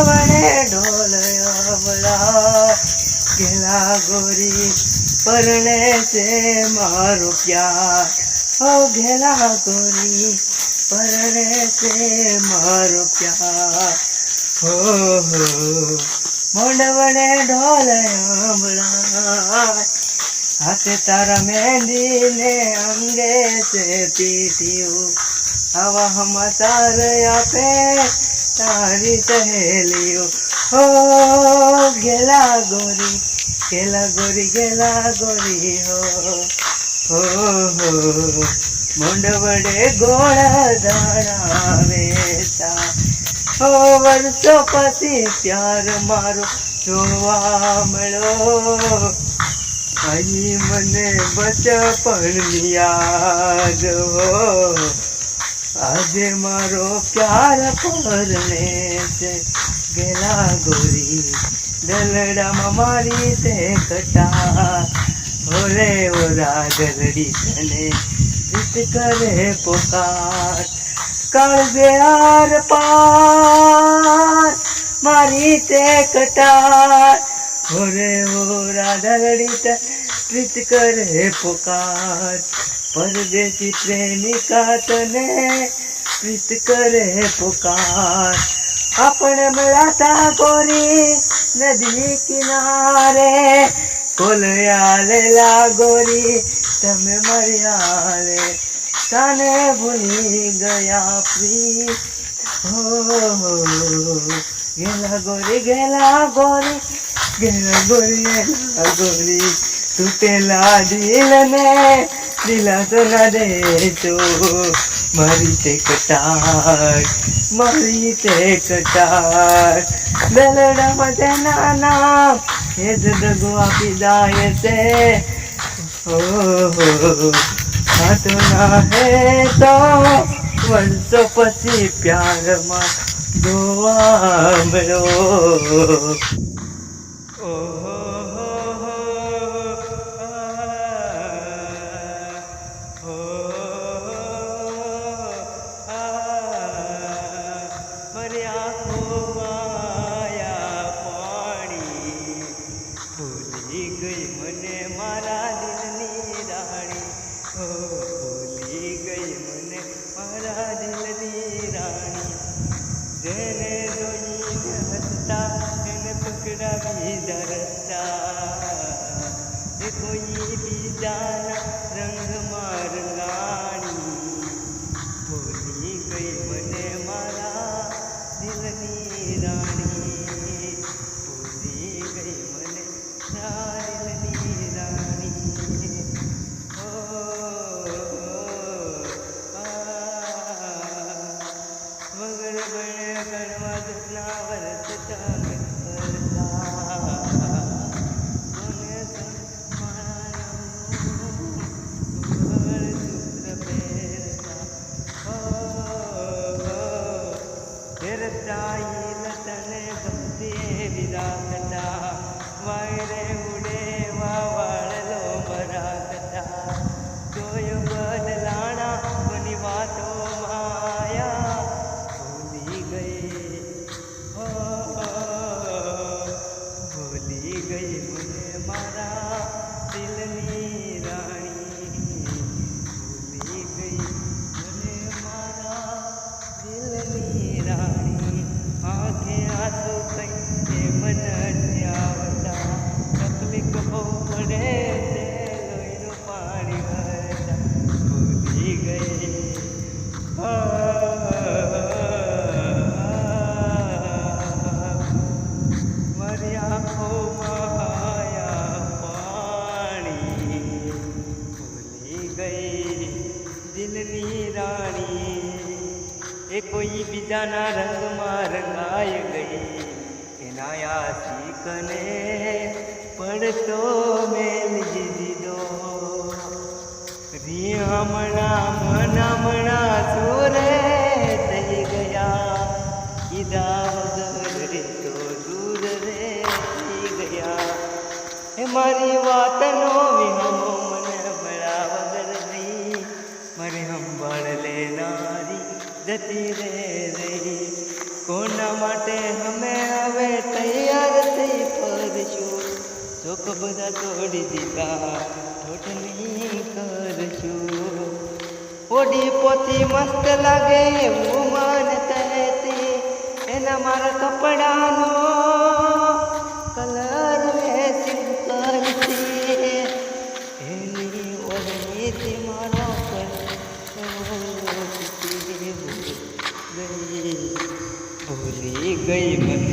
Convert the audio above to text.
વડે ઢોલયો બોલાવો ગેલા ગોરી પરણે છે મારો પ્યાર. ઓ ગેલા ગોરી પરણે છે મારો પ્યાર. હો હો મોઢ વડે ઢોલયો બોલાવો હાથે તારા મહેંદીને અંગે છે પીટ્યું આવા હમાચાર આપે તારી સહેલીઓ. હો ગેલા ગોરી ગેલા ગોરી ગેલા ગોરી હો. હો હો મોંડ વડે ગોળા દાણા વેચા હો, વર્ષો પછી પ્યાર મારો જોવા મળો અહીં મને બચપણ યાદ હો. આજે મારો પ્યાર પરણે છે ગેલા ગોરી. દલડામાં મારી તે કટા ઓરે ઓરા દલડી તને જીત કરે પોકાર. કાળજે આર પાર, મારી તે કટાર. ઓરે ઓરા દલડી તને પ્રીત કરે પોકાર. પરદેશી પ્રેમિકા તને પ્રીત કરે પુકાર. આપણે મળ્યા ગોરી નદી કિનારે, કોલયાલે લાગોરી ગોરી તમે મળ્યાલે, તને ભૂલી ગયા પ્રી હો ગેલા ગોરી ગેલા ગોરી ગેલા ગોરી ગેલા ગોરી, તૂટેલા દિલ ને દિલાસો ના દેજો મારી તે કટાર મારી તે કટાર દલડામાં તેના નામ એ જ દગો આપી છે હો હાથ ના તો વર્ષો પછી પ્યારમાં જોવા મળ્યો ઓહો જેને જોઈને હસતા એને પકડાવી ધરતા. એ કોઈ બીજાના રંગમાં वृंदावन सजाग सरकार બીજાના રંગમાં રંગાઈ ગઈ. એના આશિકને પડતો મેલી દીધો. રિયામણા મનામણા સુરે થઈ ગયા. કીધા વગર રે તો દૂર રે થઈ ગયા. એ મારી વાતનો વિહમો મને મળ્યા વગર નહીં મારે હંભાળ લેનારી જતી રે બધા તોડી દીધા. ઠોઠ કરજો. ઓડી પોતી મસ્ત લાગે એવું મન તહેતી એના મારા કપડાનો કલર મેચિંગ કરતી એની ઓળણીથી મારો ગઈ ભૂલી ગઈ મને.